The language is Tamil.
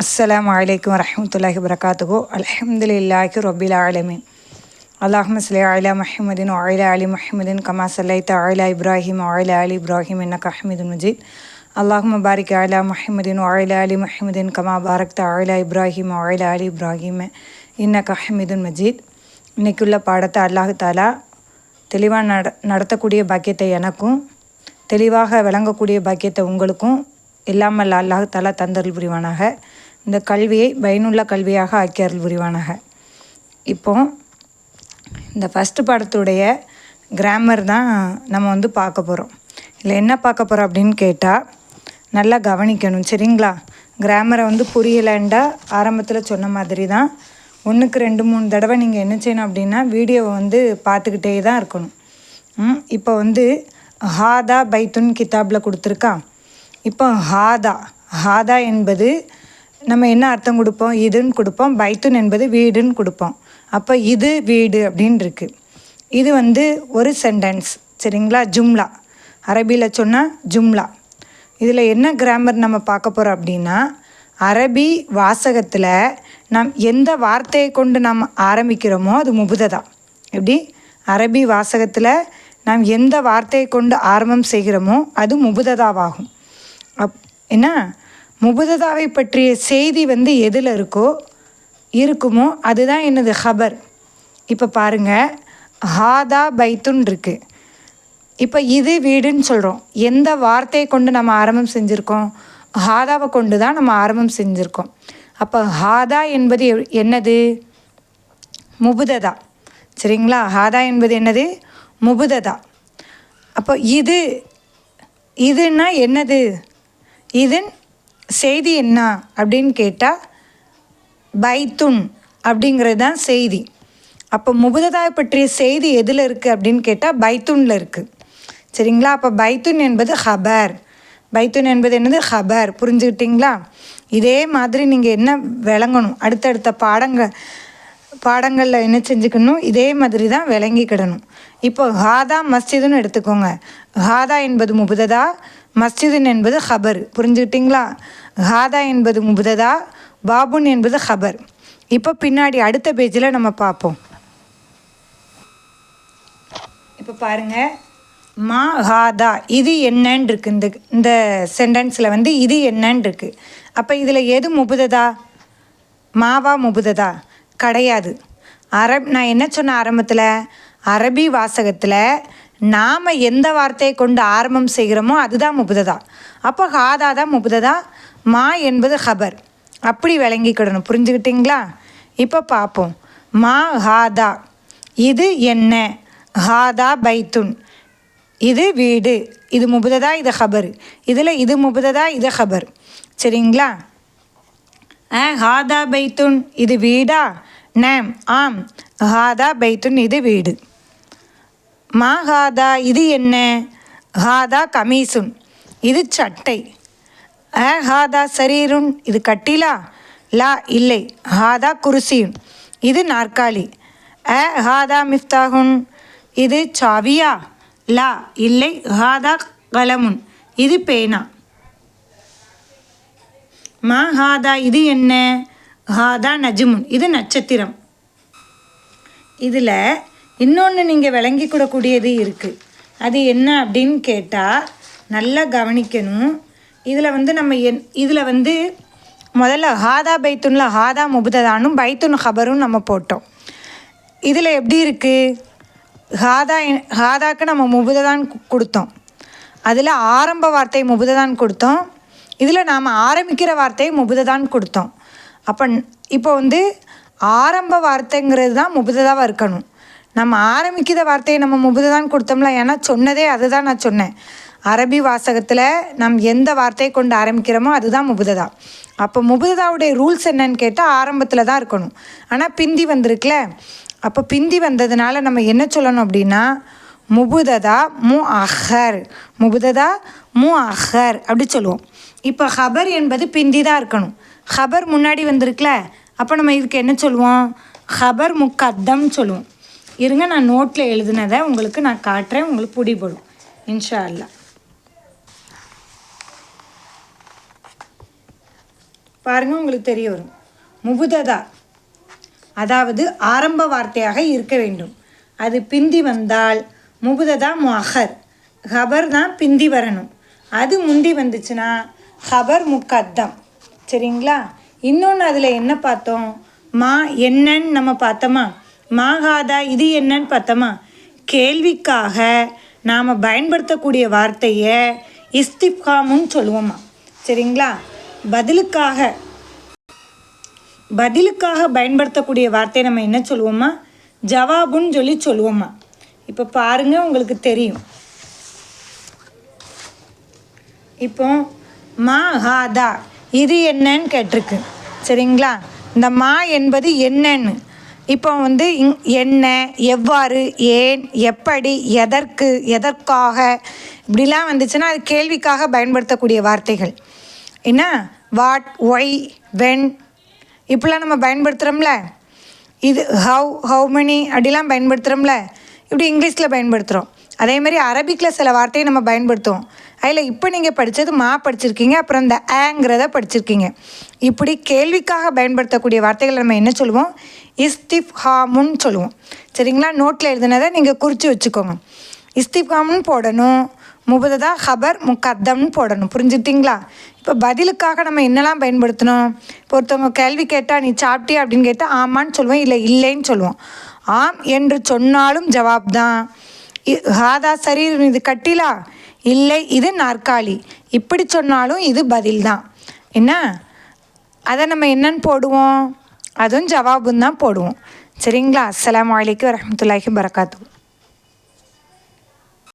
அஸ்ஸலாம் வலைக்கம் வரமத்துல்லாஹி வரகாத்துகோ அலமதுல்லாஹி ரொபில் ஆலமின் அல்லாஹம் சலே அலா மஹமதின் ஒயிலா அலி மஹமதின் கமா சல்லைத்த ஆயிலா இப்ராஹிம் ஒயிலா அலி இப்ராஹிம் என்ன கஹமீதுன் மஜீத் அல்லாஹும் பாரிக் அலா மஹமதின் ஒயிலா அலி மஹமதின் கமா பாரக்த அலா இப்ராஹிம் ஒயிலா அலி இப்ராஹிம் என்ன கஹமீதுன் மஜீத் இன்றைக்குள்ள பாடத்தை அல்லாஹு தாலா தெளிவாக நட நடத்தக்கூடிய பாக்கியத்தை எனக்கும் தெளிவாக விளங்கக்கூடிய பாக்கியத்தை உங்களுக்கும் இல்லாமல் அல்லாஹு தாலா தந்தருள் புரிவானாக. இந்த கல்வியை பயனுள்ள கல்வியாக ஆக்கி அருள் புரிவானாக. இப்போ இந்த ஃபஸ்ட்டு படத்துடைய கிராமர் தான் நம்ம வந்து பார்க்க போகிறோம் இல்லை என்ன பார்க்க போகிறோம் அப்படின்னு கேட்டால் நல்லா கவனிக்கணும். சரிங்களா? கிராமரை வந்து புரியலைண்டா ஆரம்பத்தில் சொன்ன மாதிரி தான் ஒன்றுக்கு ரெண்டு மூணு தடவை நீங்கள் என்ன செய்யணும் அப்படின்னா வீடியோவை வந்து பார்த்துக்கிட்டே தான் இருக்கணும். இப்போ வந்து ஹாதா பைத்துன் கிதாபில் கொடுத்துருக்கா. இப்போ ஹாதா ஹாதா என்பது நம்ம என்ன அர்த்தம் கொடுப்போம்? இதுன்னு கொடுப்போம். பைத்துன் என்பது வீடுன்னு கொடுப்போம். அப்போ இது வீடு அப்படின்னு இருக்கு இது வந்து ஒரு சென்டென்ஸ் சரிங்களா? ஜும்லா. அரபியில் சொன்னால் ஜும்லா. இதில் என்ன கிராமர் நம்ம பார்க்க போகிறோம் அப்படின்னா அரபி வாசகத்தில் நாம் எந்த வார்த்தையை கொண்டு நாம் ஆரம்பிக்கிறோமோ அது முபுததா. எப்படி? அரபி வாசகத்தில் நாம் எந்த வார்த்தையை கொண்டு ஆரம்பம் செய்கிறோமோ அது முபுததாவாகும். அப் என்ன? முபுததாவை பற்றிய செய்தி வந்து எதில் இருக்கோ இருக்குமோ அதுதான் என்னது ஹபர் இப்போ பாருங்கள் ஹாதா பைத்துன் இருக்குது இப்போ இது வீடுன்னு சொல்கிறோம் எந்த வார்த்தையை கொண்டு நம்ம ஆரம்பம் செஞ்சுருக்கோம்? ஹாதாவை கொண்டு தான் நம்ம ஆரம்பம் செஞ்சுருக்கோம். அப்போ ஹாதா என்பது எ- என்னது? முபுததா. சரிங்களா? ஹாதா என்பது என்னது? முபுததா. அப்போ இது இதுன்னா என்னது? இதன் செய்தி என்ன அப்படின்னு கேட்டால் பைத்துன் அப்படிங்கிறது தான் செய்தி. அப்போ முபுததாய் பற்றிய செய்தி எதில் இருக்குது அப்படின்னு கேட்டால் பைத்துனில் இருக்குது சரிங்களா? அப்போ பைத்துன் என்பது ஹபர். பைத்துன் என்பது என்னது? ஹபர். புரிஞ்சுக்கிட்டிங்களா? இதே மாதிரி நீங்கள் என்ன விளங்கணும்? அடுத்தடுத்த பாடங்கள் பாடங்களில் என்ன செஞ்சுக்கணும்? இதே மாதிரி தான் விளங்கிக்கிடணும். இப்போ ஹாதா மஸ்ஜிதுன்னு எடுத்துக்கோங்க. ஹாதா என்பது முபுததா மஸ்ஜிதுன் என்பது ஹபர் புரிஞ்சுக்கிட்டீங்களா ஹாதா என்பது முபுததா பாபுன் என்பது ஹபர் இப்போ பின்னாடி அடுத்த பேஜில் நம்ம பார்ப்போம். இப்போ பாருங்க. மா ஹாதா இது என்னன்னு இருக்கு இந்த இந்த சென்டென்ஸில் வந்து இது என்னன்னு இருக்கு அப்போ இதில் எது முபுததா? மாவா முபுததா? கிடையாது. அரப் நான் என்ன சொன்ன ஆரம்பத்தில்? அரபி வாசகத்தில் நாம் எந்த வார்த்தையை கொண்டு ஆரம்பம் செய்கிறோமோ அதுதான் முபுததா. அப்போ ஹாதா தான் முபுததா. மா என்பது ஹபர். அப்படி விளங்கிக்கிடணும். புரிஞ்சுக்கிட்டீங்களா இப்போ பார்ப்போம். மா ஹாதா. இது என்ன? ஹாதா பைத்துன். இது வீடு. இது முபுததா இது ஹபர். இதில் இது முபுததா இது ஹபர். சரிங்களா? ஆ ஹாதா பைத்துன். இது வீடா? நேம் ஆம். ஹாதா பைத்துன் இது வீடு. மா ஹாதா இது என்ன? ஹாதா கமீசுன். இது சட்டை. அ ஹாதா சரீருன் இது கட்டிலா? லா இல்லை. ஹாதா குருசியுன். இது நாற்காலி. அ ஹாதா மிஃப்தாகுன் இது சாவியா? லா இல்லை. ஹாதா கலமுன். இது பேனா. மா ஹாதா இது என்ன? ஹாதா நஜ்முன். இது நட்சத்திரம். இதில் இன்னொன்று நீங்கள் விளங்கி கூடக்கூடியது இருக்குது அது என்ன அப்படின்னு கேட்டால் நல்லா கவனிக்கணும். இதில் வந்து நம்ம என் இதில் வந்து முதல்ல ஹாதா பைத்துனில் ஹாதா முபுததானும் பைத்துன் ஹபரும் நம்ம போட்டோம். இதில் எப்படி இருக்குது ஹாதா என்- ஹாதாக்கு நம்ம முபுததான் கொடுத்தோம். அதில் ஆரம்ப வார்த்தை முபுததான் கொடுத்தோம். இதில் நாம் ஆரம்பிக்கிற வார்த்தையை முபுததான் கொடுத்தோம். அப்போ இப்போ வந்து ஆரம்ப வார்த்தைங்கிறது தான் முபுததாக இருக்கணும். நம்ம ஆரம்பிக்கிற வார்த்தையை நம்ம முபுததான் கொடுத்தோம்ல ஏன்னா சொன்னதே அதுதான் நான் சொன்னேன். அரபி வாசகத்தில் நம் எந்த வார்த்தையை கொண்டு ஆரம்பிக்கிறோமோ அதுதான் முபுததா அப்போ முபுததாவுடைய ரூல்ஸ் என்னன்னு கேட்டால் ஆரம்பத்தில் தான் இருக்கணும். ஆனால் பிந்தி வந்திருக்குல அப்போ பிந்தி வந்ததுனால நம்ம என்ன சொல்லணும் அப்படின்னா முபுததா மு அஹர் முபுததா மு அஹர் அப்படி சொல்லுவோம். இப்போ ஹபர் என்பது பிந்தி தான் இருக்கணும். ஹபர் முன்னாடி வந்திருக்குல அப்போ நம்ம இதுக்கு என்ன சொல்லுவோம்? ஹபர் முக்கத்தம் சொல்லுவோம். இருங்க நான் நோட்டில் எழுதுனதை உங்களுக்கு நான் காட்டுறேன் உங்களுக்கு பிடிபடும். இன்ஷா அல்லாஹ் பாருங்கள் உங்களுக்கு தெரிய வரும். முபுததா. அதாவது ஆரம்ப வார்த்தையாக இருக்க வேண்டும். அது பிந்தி வந்தால் முபுததா முஹர். ஹபர் தான் பிந்தி வரணும். அது முந்தி வந்துச்சுன்னா ஹபர் முக்கத்தம் சரிங்களா? இன்னொன்று அதில் என்ன பார்த்தோம்? மா என்னன்னு நம்ம பார்த்தோமா? மாகாதா இது என்னன்னு பார்த்தோமா? கேள்விக்காக நாம் பயன்படுத்தக்கூடிய வார்த்தையை இஸ்திஃப்காமுன்னு சொல்லுவோமா. சரிங்களா? பதிலுக்காக பதிலுக்காக பயன்படுத்தக்கூடிய வார்த்தையை நம்ம என்ன சொல்லுவோமா? ஜவாபுன்னு சொல்லி சொல்லுவோமா. இப்போ பாருங்கள் உங்களுக்கு தெரியும். இப்போ மா ஹாதா இது என்னன்னு கேட்டிருக்கு. சரிங்களா? இந்த மா என்பது என்னன்னு. இப்போ வந்து இங் என்ன எவ்வாறு ஏன் எப்படி எதற்கு எதற்காக இப்படிலாம் வந்துச்சுன்னா அது கேள்விக்காக பயன்படுத்தக்கூடிய வார்த்தைகள். என்ன? வாட் ஒய் வென் இப்படிலாம் நம்ம பயன்படுத்துகிறோம்ல இது ஹவ் ஹவு மெனி அப்படிலாம் பயன்படுத்துகிறோம்ல இப்படி இங்கிலீஷில் பயன்படுத்துகிறோம் அதே மாதிரி அரபிக்கில் சில வார்த்தையை நம்ம பயன்படுத்துவோம். அதில் இப்போ நீங்கள் படித்தது மா படிச்சிருக்கீங்க அப்புறம் இந்த ஆங்கிறத படிச்சிருக்கீங்க. இப்படி கேள்விக்காக பயன்படுத்தக்கூடிய வார்த்தைகளை நம்ம என்ன சொல்லுவோம்? இஸ்திஃப்ஹாமுன்னு சொல்லுவோம். சரிங்களா? நோட்டில் எழுதுனதை நீங்கள் குறித்து வச்சுக்கோங்க. இஸ்திஃப்ஹாமுன்னு போடணும் முபததா ஹபர் முக்கத்தம்னு போடணும். புரிஞ்சுட்டிங்களா இப்போ பதிலுக்காக நம்ம என்னெல்லாம் பயன்படுத்தணும்? இப்போ ஒருத்தவங்க கேள்வி கேட்டால் நீ சாப்பிட்டியா? அப்படின்னு கேட்டால் ஆமான்னு சொல்லுவோம் இல்லை இல்லைன்னு சொல்லுவோம். ஆம் என்று சொன்னாலும் ஜவாப் தான் இ- ஹாதா சரீர் இது கட்டிலா? இல்லை இது நாற்காலி. இப்படி சொன்னாலும் இது பதில் தான் என்ன? அதை நம்ம என்னன்னு போடுவோம்? அதுவும் ஜவாபுன்னு தான் போடுவோம். சரிங்களா? அஸ்லாம் வலைக்கு வரஹ்மத்துல்லாஹி வரகாத்து